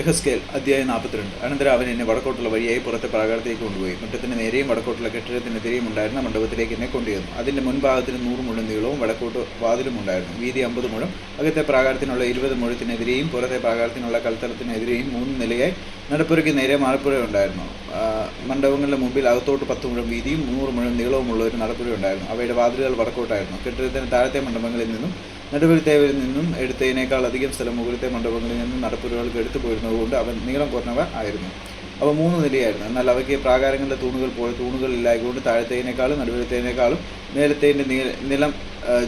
എഹസ്കേൽ അധ്യായം നാൽപ്പത്തിരണ്ട്. അനന്തരം അവൻ എന്നെ വടക്കോട്ടുള്ള വഴിയായി പുറത്തെ പ്രാകാരത്തേക്ക് കൊണ്ടുപോയി. മുറ്റത്തിന് നേരെയും വടക്കോട്ടുള്ള കെട്ടിടത്തിനെതിരെയും ഉണ്ടായിരുന്ന മണ്ഡപത്തിലേക്ക് എന്നെ കൊണ്ടുവന്നു അതിന്റെ മുൻഭാഗത്തിന് നൂറ് മുഴം നീളവും വടക്കോട്ട് വാതിലും ഉണ്ടായിരുന്നു. വീതി അമ്പത് മുഴം. അകത്തെ പ്രാകാരത്തിനുള്ള ഇരുപത് മുഴത്തിനെതിരെയും പുറത്തെ പ്രാകാരത്തിനുള്ള കൽത്തലത്തിനെതിരെയും മൂന്ന് നിലയായി നടപ്പുരയ്ക്ക് നേരെ മാറപ്പുര ഉണ്ടായിരുന്നു. മണ്ഡപങ്ങളുടെ മുമ്പിൽ അകത്തോട്ട് പത്ത് മുഴം വീതിയും നൂറ് മുഴം നീളവുമുള്ള ഒരു നടപ്പുര ഉണ്ടായിരുന്നു അവയുടെ വാതിലുകൾ വടക്കോട്ടായിരുന്നു. കെട്ടിടത്തിന് താഴത്തെ മണ്ഡപങ്ങളിൽ നിന്നും നടുവിലത്തേവരിൽ നിന്നും എടുത്തതിനേക്കാൾ അധികം സ്ഥലം മുകളിലത്തെ മണ്ഡപങ്ങളിൽ നിന്നും നടപ്പുരകൾക്ക് എടുത്തു പോയിരുന്നതുകൊണ്ട് അവൻ നീളം കുറഞ്ഞവ ആയിരുന്നു. അവ മൂന്ന് നിലയായിരുന്നു. എന്നാൽ അവയ്ക്ക് പ്രാകാരങ്ങളുടെ തൂണുകൾ പോലെ തൂണുകൾ ഇല്ലായതുകൊണ്ട് താഴത്തേനേക്കാളും നടുവിലത്തേനേക്കാളും നേരത്തേന്റെ നിലം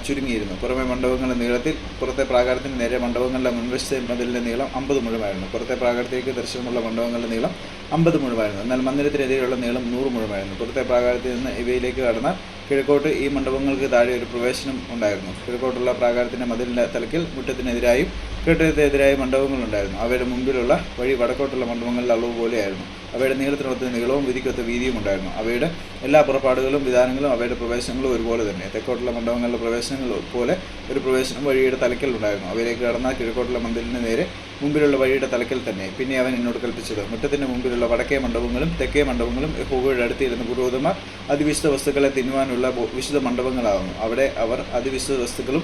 ചുരുങ്ങിയിരുന്നു. പുറമെ മണ്ഡപങ്ങളുടെ നീളത്തിൽ പുറത്തെ പ്രാകാരത്തിന് നേരെ മണ്ഡപങ്ങളുടെ മുൻവശത്തെ മതിലിന്റെ നീളം അമ്പത് മുഴുവായിരുന്നു പുറത്തെ പ്രാകാരത്തേക്ക് ദർശനമുള്ള മണ്ഡപങ്ങളുടെ നീളം അമ്പത് മുഴുവായിരുന്നു എന്നാൽ മന്ദിരത്തിനെതിരെയുള്ള നീളം നൂറ് മുഴുവായിരുന്നു പുറത്തെ പ്രാകാരത്തിൽ നിന്ന് ഇവയിലേക്ക് കടന്നാൽ കിഴക്കോട്ട് ഈ മണ്ഡപങ്ങൾക്ക് താഴെ ഒരു പ്രവേശനം ഉണ്ടായിരുന്നു. കിഴക്കോട്ടുള്ള പ്രാകാരത്തിന്റെ മതിലിന്റെ തലക്കിൽ മുറ്റത്തിനെതിരായും കെട്ടിടത്തിനെതിരായ മണ്ഡപങ്ങളുണ്ടായിരുന്നു അവയുടെ മുമ്പിലുള്ള വഴി വടക്കോട്ടുള്ള മണ്ഡപങ്ങളുടെ അളവ് പോലെയായിരുന്നു. അവയുടെ നീളത്തിനൊത്ത് നീളവും വിധിക്കൊത്ത വീതിയും ഉണ്ടായിരുന്നു. അവയുടെ എല്ലാ പുറപ്പാടുകളും വിധാനങ്ങളും അവയുടെ പ്രവേശനങ്ങളും ഒരുപോലെ തന്നെ. തെക്കോട്ടുള്ള മണ്ഡപങ്ങളുടെ പ്രവേശനങ്ങൾ പോലെ ഒരു പ്രവേശനം വഴിയുടെ തലക്കൽ ഉണ്ടായിരുന്നു. അവയിലേക്ക് കടന്നാൽ കിഴക്കോട്ടുള്ള മന്ദിരിന് നേരെ മുമ്പിലുള്ള വഴിയുടെ തലക്കൽ തന്നെ. പിന്നെ അവൻ എന്നോട് കൽപ്പിച്ചത് മുറ്റത്തിന്റെ മുമ്പിലുള്ള വടക്കേ മണ്ഡപങ്ങളും തെക്കേ മണ്ഡപങ്ങളും യഹോവയുടെ അടുത്തിരുന്ന പുരോഹിതന്മാർ അതിവിശുദ്ധ വസ്തുക്കളെ തിന്നുവാനുള്ള ഉള്ള വിശുദ്ധ മണ്ഡപങ്ങളാകുന്നു. അവിടെ അവർ അതിവിശുദ്ധ വസ്തുക്കളും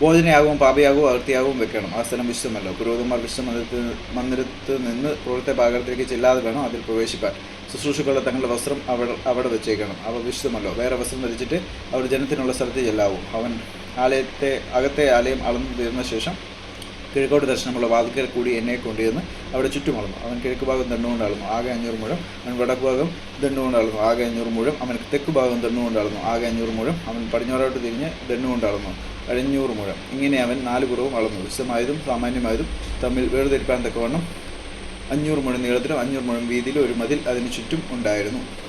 ഭോജനയാകും പാപയാകും അകൃത്യാകവും വെക്കണം. ആ സ്ഥലം വിശുദ്ധമല്ല. പുരോഹിതന്മാർ വിശുദ്ധ മന്ദിരത്തിൽ നിന്ന് പുറത്തെ പാകത്തിലേക്ക് ചെല്ലാതെ വേണം അതിൽ പ്രവേശിപ്പാൻ. ശുശ്രൂഷകളുടെ തങ്ങളുടെ വസ്ത്രം അവിടെ അവിടെ വെച്ചേക്കണം. അവ വിശുദ്ധമല്ലോ. വേറെ വസ്ത്രം ധരിച്ചിട്ട് അവർ ജനത്തിനുള്ള സ്ഥലത്ത് ചെല്ലാവും. അവൻ ആലയത്തെ അകത്തെ ആലയം അളന്നു തീർന്ന ശേഷം കിഴക്കോട്ട് ദർശനമുള്ള വാതിക്കൽ കൂടി എന്നെ കൊണ്ടുവന്ന് അവിടെ ചുറ്റും അളന്നു അവൻ കിഴക്ക് ഭാഗം ദണ്ണുകൊണ്ട് അളന്നു ആകെ അഞ്ഞൂറ് മുഴം. അവൻ വടക്ക് ഭാഗം ദണ്ണുകൊണ്ട് അളന്നു ആകെ അഞ്ഞൂറ് മുഴം. അവൻ തെക്ക് ഭാഗം ദണ്ണുകൊണ്ട് അളന്നു ആകെ അഞ്ഞൂറ് മുഴം. അവൻ പടിഞ്ഞാറോട്ട് തിരിഞ്ഞ് ദണ്ണുകൊണ്ട് അളന്നു അഞ്ഞൂറ് മുഴം. ഇങ്ങനെ അവൻ നാല് കുറവും അളന്നു. വിശദമായതും സാമാന്യമായതും തമ്മിൽ വേർതിരിപ്പാൻ തക്കവണ്ണം അഞ്ഞൂറ് മുഴം നീളത്തിലും അഞ്ഞൂറ് മുഴം വീതിയിലും ഒരു മതിൽ അതിന് ചുറ്റും ഉണ്ടായിരുന്നു.